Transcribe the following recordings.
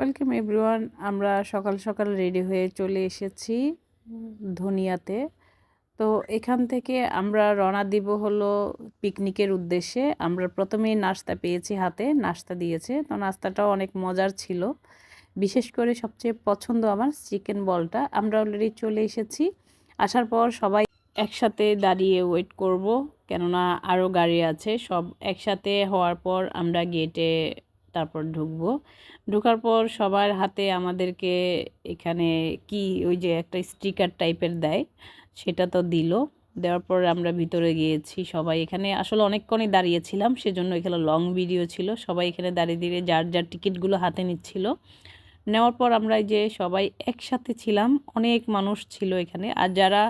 Welcome everyone, আমরা সকাল সকাল রেডি হয়ে চলে এসেছি ধনিয়াতে। তো এখান থেকে আমরা রওনা দিব হলো পিকনিকের উদ্দেশ্যে। আমরা প্রথমেই নাস্তা পেয়েছি হাতে, নাস্তা দিয়েছে। তো নাস্তাটাও অনেক মজার ছিল। বিশেষ করে সবচেয়ে পছন্দ আমার চিকেন বলটা। আমরা অলরেডি চলে এসেছি। আসার পর সবাই একসাথে দাঁড়িয়ে ওয়েট করব, কেননা আরও গাড়ি আছে। সব একসাথে হওয়ার পর আমরা গেটে তারপর ঢুকবো। ঢোকার পর সবার হাতে আমাদেরকে এখানে কি ওই যে একটা স্টিকার টাইপের দেয়, সেটা তো দিল। দেওয়ার পর আমরা ভিতরে গিয়েছি সবাই এখানে। আসলে অনেকক্ষণই দাঁড়িয়েছিলাম, সেজন্য এখানে লং ভিডিও ছিল। সবাই এখানে দাঁড়িয়ে দাঁড়িয়ে যার যার টিকিটগুলো হাতে নিচ্ছিল। নেওয়ার পর আমরা যে সবাই একসাথে ছিলাম, অনেক মানুষ ছিল এখানে। আর যারা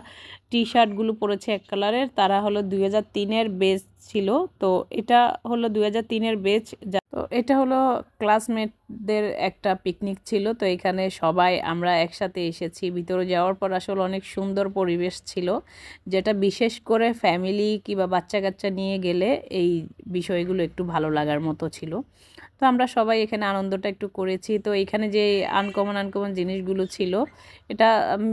টি শার্টগুলো পরেছে এক কালারের, তারা হলো দুই হাজার তিনের বেচ ছিল। তো এটা হলো দুই হাজার তিনের বেচ তো এটা হলো ক্লাসমেটদের একটা পিকনিক ছিল। তো এখানে সবাই আমরা একসাথে এসেছি। ভিতরে যাওয়ার পর আসলে অনেক সুন্দর পরিবেশ ছিল। যেটা বিশেষ করে ফ্যামিলি কিংবা বাচ্চা কাচ্চা নিয়ে গেলে এই বিষয়গুলো একটু ভালো লাগার মতো ছিল। তো আমরা সবাই এখানে আনন্দটা একটু করেছি। তো এখানে যে আনকমন আনকমন জিনিসগুলো ছিল, এটা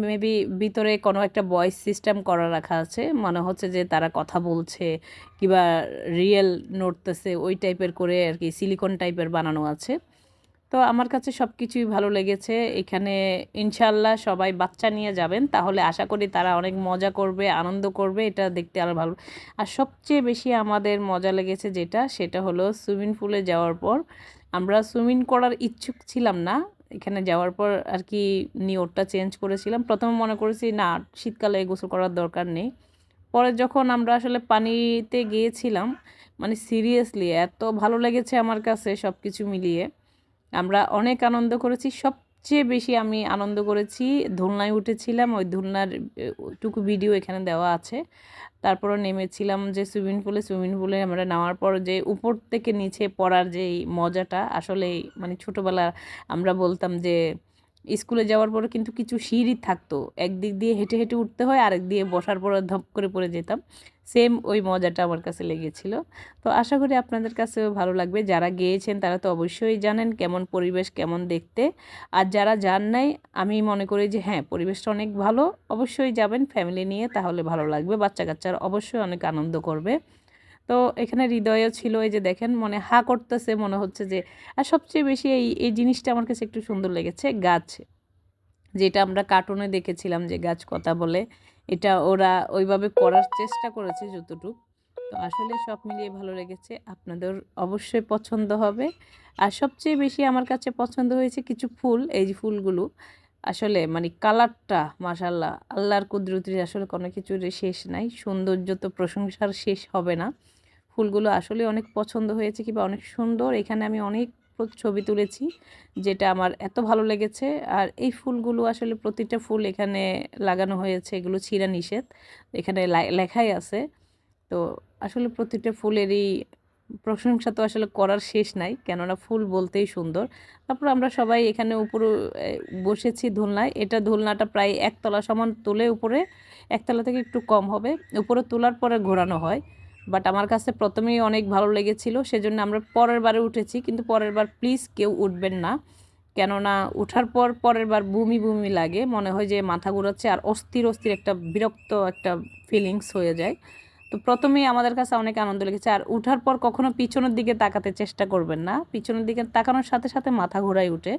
মেবি ভিতরে কোনো একটা ভয়েস সিস্টেম করা রাখা আছে। মনে হচ্ছে যে তারা কথা বলছে, কিবা রিয়েল নড়তেছে, ওই টাইপের করে আর কি সিলিকন টাইপের বানানো আছে। তো আমার কাছে সব কিছুই ভালো লেগেছে। এখানে ইনশাল্লাহ সবাই বাচ্চা নিয়ে যাবেন, তাহলে আশা করি তারা অনেক মজা করবে, আনন্দ করবে, এটা দেখতে আরও ভালো। আর সবচেয়ে বেশি আমাদের মজা লেগেছে যেটা, সেটা হলো সুইমিং পুলে যাওয়ার পর। আমরা সুইমিং করার ইচ্ছুক ছিলাম না, এখানে যাওয়ার পর আর কি নিয়রটা চেঞ্জ করেছিলাম। প্রথমে মনে করেছি, না, শীতকালে গোসল করার দরকার নেই। পরে যখন আমরা আসলে পানিতে গিয়েছিলাম মানে সিরিয়াসলি এত ভালো লেগেছে আমার কাছে সব কিছু মিলিয়ে। আমরা অনেক আনন্দ করেছি। সবচেয়ে বেশি আমি আনন্দ করেছি, ধুলনায় উঠেছিলাম। ওই ধুলনার টুকু ভিডিও এখানে দেওয়া আছে। তারপরে নেমেছিলাম যে সুইমিং পুলে সুইমিং পুলে আমরা নামার পর যে উপর থেকে নিচে পড়ার যে মজাটা আসলে মানে ছোটোবেলা আমরা বলতাম যে স্কুলে যাওয়ার পরে কিন্তু কিছু সিঁড়ি থাকতো। একদিক দিয়ে হেঁটে হেঁটে উঠতে হয়, আরেক দিয়ে বসার পর ধপ করে পড়ে যেতাম। সেম ওই মজাটা আমার কাছে লেগেছিল। তো আশা করি আপনাদের কাছেও ভালো লাগবে। যারা গিয়েছেন তারা তো অবশ্যই জানেন কেমন পরিবেশ, কেমন দেখতে। আর যারা যান নাই, আমি মনে করি যে হ্যাঁ পরিবেশটা অনেক ভালো। অবশ্যই যাবেন ফ্যামিলি নিয়ে, তাহলে ভালো লাগবে। বাচ্চা কাচ্চারা অবশ্যই অনেক আনন্দ করবে। তো এখানে হৃদয়ও ছিল, এই যে দেখেন মনে হা করতেছে, মনে হচ্ছে যে, আর সবচেয়ে বেশি এই এই জিনিসটা আমার কাছে একটু সুন্দর লেগেছে গাছ। যেটা আমরা কার্টুনে দেখেছিলাম যে গাছ কথা বলে, এটা ওরা ওইভাবে করার চেষ্টা করেছে যতটুকু। তো আসলে সব মিলিয়ে ভালো লেগেছে, আপনাদের অবশ্যই পছন্দ হবে। আর সবচেয়ে বেশি আমার কাছে পছন্দ হয়েছে কিছু ফুল, এই যে ফুলগুলো। আসলে মানে কালারটা মাসাল্লাহ আল্লাহর কুদরতির আসলে কোনো কিছুর শেষ নাই, সৌন্দর্য তো প্রশংসার শেষ হবে না। ফুলগুলো আসলে অনেক পছন্দ হয়েছে কিংবা অনেক সুন্দর। এখানে আমি অনেক ছবি তুলেছি যেটা আমার এত ভালো লেগেছে। আর এই ফুলগুলো আসলে প্রতিটা ফুল এখানে লাগানো হয়েছে। এগুলো ছিঁড়া নিষেধ। এখানে লেখাই আছে। তো আসলে প্রতিটা ফুলেরই প্রশংসা তো আসলে করার শেষ নাই। কেননা ফুল বলতেই সুন্দর। তারপর আমরা সবাই এখানে উপরে বসেছি ধুলনায়। এটা ধুলনাটা প্রায় একতলা সমান তুলে উপরে, একতলা থেকে একটু কম হবে। উপরে তোলার পরে ঘোরানো হয়। বাট আমার কাছে প্রথমেই অনেক ভালো লেগেছিল, সেজন্য আমরা পরের বারে উঠেছি, কিন্তু পরের বার প্লিজ কেউ উঠবেন না। কেননা উঠার পর পরের বার বুমি বুমি লাগে, মনে হয় যে মাথা ঘুরাচ্ছে আর অস্থির অস্থির একটা বিরক্ত একটা ফিলিংস হয়ে যায়। তো প্রথমেই আমাদের কাছে অনেক আনন্দ লেগেছে, আর উঠার পর কখনো পিছনের দিকে তাকাতে চেষ্টা করবেন না। পিছনের দিকে তাকানোর সাথে সাথে মাথা ঘোরাই উঠে।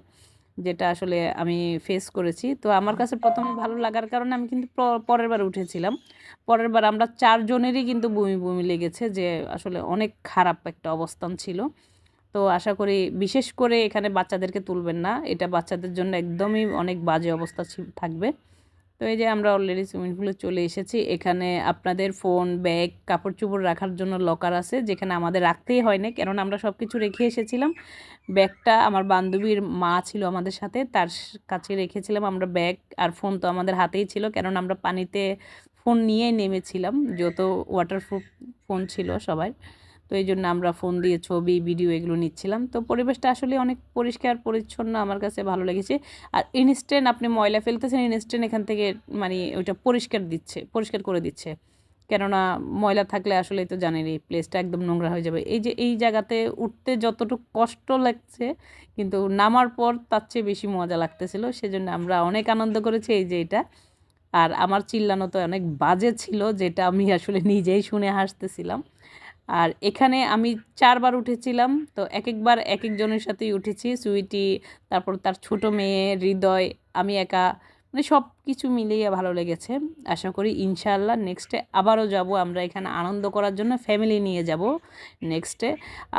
যেটা আসলে আমি ফেস করেছি। তো আমার কাছে প্রথমে ভালো লাগার কারণে আমি কিন্তু পরের বার উঠেছিলাম। পরের বার আমরা চারজনেরই কিন্তু বমি বমি লেগেছে যে আসলে অনেক খারাপ একটা অবস্থান ছিল। তো আশা করি বিশেষ করে এখানে বাচ্চাদেরকে তুলবেন না। এটা বাচ্চাদের জন্য একদমই অনেক বাজে অবস্থা থাকবে। তো এই যে আমরা অলরেডি সুইমিং পুলে চলে এসেছি। এখানে আপনাদের ফোন ব্যাগ কাপড় চোপড় রাখার জন্য লকার আছে, যেখানে আমাদের রাখতেই হয় না। কেননা আমরা সব কিছু রেখে এসেছিলাম। ব্যাগটা আমার বান্ধবীর মা ছিল আমাদের সাথে, তার কাছে রেখেছিলাম আমরা ব্যাগ আর ফোন তো আমাদের হাতেই ছিল, কেননা আমরা পানিতে ফোন নিয়েই নেমেছিলাম। যত ওয়াটারপ্রুফ ফোন ছিল সবাই তো এই জন্য আমরা ফোন দিয়ে ছবি ভিডিও এগুলো নিচ্ছিলাম। তো পরিবেশটা আসলে অনেক পরিষ্কার, পরিচ্ছন্ন আমার কাছে ভালো লেগেছে। আর ইনস্ট্যান্ট আপনি ময়লা ফেলতেছেন ইনস্ট্যান্ট এখান থেকে মানে ওইটা পরিষ্কার দিচ্ছে, পরিষ্কার করে দিচ্ছে। কেননা ময়লা থাকলে আসলে তো জানেন এই প্লেসটা একদম নোংরা হয়ে যাবে। এই যে এই জায়গাতে উঠতে যতটুকু কষ্ট লাগছে, কিন্তু নামার পর তার চেয়ে বেশি মজা লাগতেছিল। সেজন্য আমরা অনেক আনন্দ করেছি এই যে এটা। আর আমার চিল্লানো তো অনেক বাজে ছিল, যেটা আমি আসলে নিজেই শুনে হাসতেছিলাম। আর এখানে আমি চারবার উঠেছিলাম, তো এক একবার এক একজনের সাথেই উঠেছি, সুইটি, তারপর তার ছোট মেয়ে, হৃদয়, আমি একা মানে সব কিছু মিলিয়ে ভালো লেগেছে। আশা করি ইনশাআল্লাহ নেক্সটে আবারও যাব আমরা এখানে আনন্দ করার জন্য ফ্যামিলি নিয়ে যাব নেক্সটে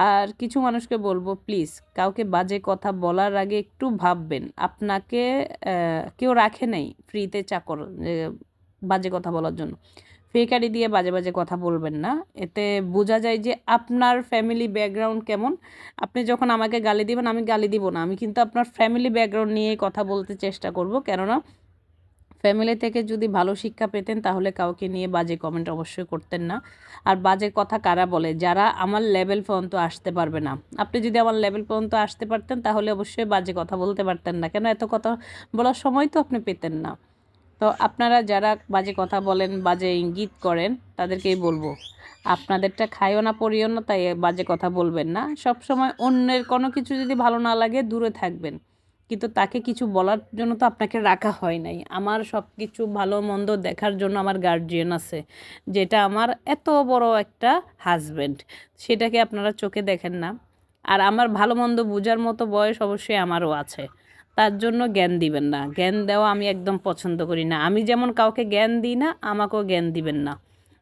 আর কিছু মানুষকে বলব প্লিজ কাউকে বাজে কথা বলার আগে একটু ভাববেন। আপনাকে কেউ রাখে নাই ফ্রিতে চাকর বাজে কথা বলার জন্য। ফেকারি দিয়ে বাজে বাজে কথা বলবেন না। এতে বোঝা যায় যে আপনার ফ্যামিলি ব্যাকগ্রাউন্ড কেমন। আপনি যখন আমাকে গালি দিবেন, আমি গালি দিব না। আমি কিন্তু আপনার ফ্যামিলি ব্যাকগ্রাউন্ড নিয়েই কথা বলতে চেষ্টা করব। কেননা ফ্যামিলি থেকে যদি ভালো শিক্ষা পেতেন, তাহলে কাউকে নিয়ে বাজে কমেন্ট অবশ্যই করতেন না। আর বাজে কথা কারা বলে? যারা আমার লেভেল পর্যন্ত আসতে পারবে না। আপনি যদি আমার লেভেল পর্যন্ত আসতে পারতেন, তাহলে অবশ্যই বাজে কথা বলতে পারতেন না। কেন? এত কথা বলার সময় তো আপনি পেতেন না। তো আপনারা যারা বাজে কথা বলেন, বাজে ইঙ্গিত করেন, তাদেরকেই বলব। আপনাদেরটা খাইও না, পড়িও না, তাই বাজে কথা বলবেন না। সব সময় অন্যের কোনো কিছু যদি ভালো না লাগে, দূরে থাকবেন। কিন্তু তাকে কিছু বলার জন্য তো আপনাকে রাখা হয় নাই। আমার সব কিছু ভালো মন্দ দেখার জন্য আমার গার্জিয়ান আছে, যেটা আমার এত বড় একটা হাজব্যান্ড সেটাকে আপনারা চোখে দেখেন না। আর আমার ভালো মন্দ বোঝার মতো বয়স অবশ্যই আমারও আছে। তার জন্য জ্ঞান দিবেন না। জ্ঞান দেওয়া আমি একদম পছন্দ করি না। আমি যেমন কাউকে জ্ঞান দিই না, আমাকেও জ্ঞান দিবেন না।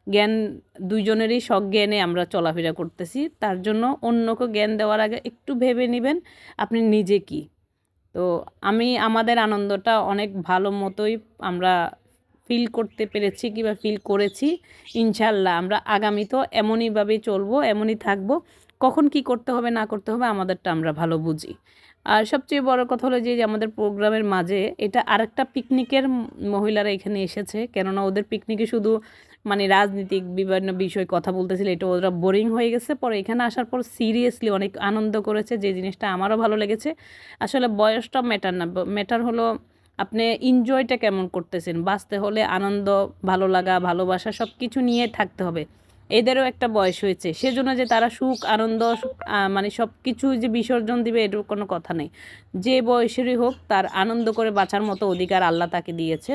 জ্ঞান, দুইজনেরই সজ্ঞানে আমরা চলাফেরা করতেছি। তার জন্য অন্যকে জ্ঞান দেওয়ার আগে একটু ভেবে নেবেন, আপনি নিজে কি? তো আমি, আমাদের আনন্দটা অনেক ভালো মতোই আমরা ফিল করতে পেরেছি কিংবা ফিল করেছি। ইনশাল্লাহ আমরা আগামীতেও এমনইভাবেই চলবো, এমনই থাকব। কখন কি করতে হবে, না করতে হবে, আমাদেরটা আমরা ভালো বুঝি। আর সবচেয়ে বড় কথা হলো যে আমাদের প্রোগ্রামের মাঝে এটা আরেকটা পিকনিকের মহিলারা এখানে এসেছে। কেননা ওদের পিকনিকে শুধু মানে রাজনীতিক বিভিন্ন বিষয় কথা বলতেছিল, এটা ওরা বোরিং হয়ে গেছে। পরে এখানে আসার পর সিরিয়াসলি অনেক আনন্দ করেছে যে, জিনিসটা আমারও ভালো লেগেছে। আসলে বয়সটা ম্যাটার না ম্যাটার হলো আপনি এনজয়টা কেমন করতেছেন? বাঁচতে হলে আনন্দ, ভালো লাগা, ভালোবাসা সব কিছু নিয়ে থাকতে হবে। এদেরও একটা বয়স হয়েছে। সেজন্য যে তারা সুখ, আনন্দ মানে সব কিছু যে বিসর্জন দিবে এটার কোনো কথা নেই। যে বয়সেরই হোক, তার আনন্দ করে বাঁচার মতো অধিকার আল্লাহ তাকে দিয়েছে।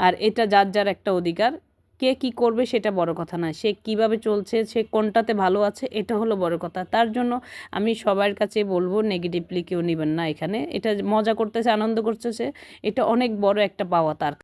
আর এটা যার যার একটা অধিকার। কে কি করবে সেটা বড় কথা না সে কীভাবে চলছে, সে কোনটাতে ভালো আছে, এটা হলো বড় কথা। তার জন্য আমি সবার কাছে বলব নেগেটিভলি কেউ নেবেন না এখানে। এটা মজা করতেছে, আনন্দ করতেছে। এটা অনেক বড় একটা পাওয়া তার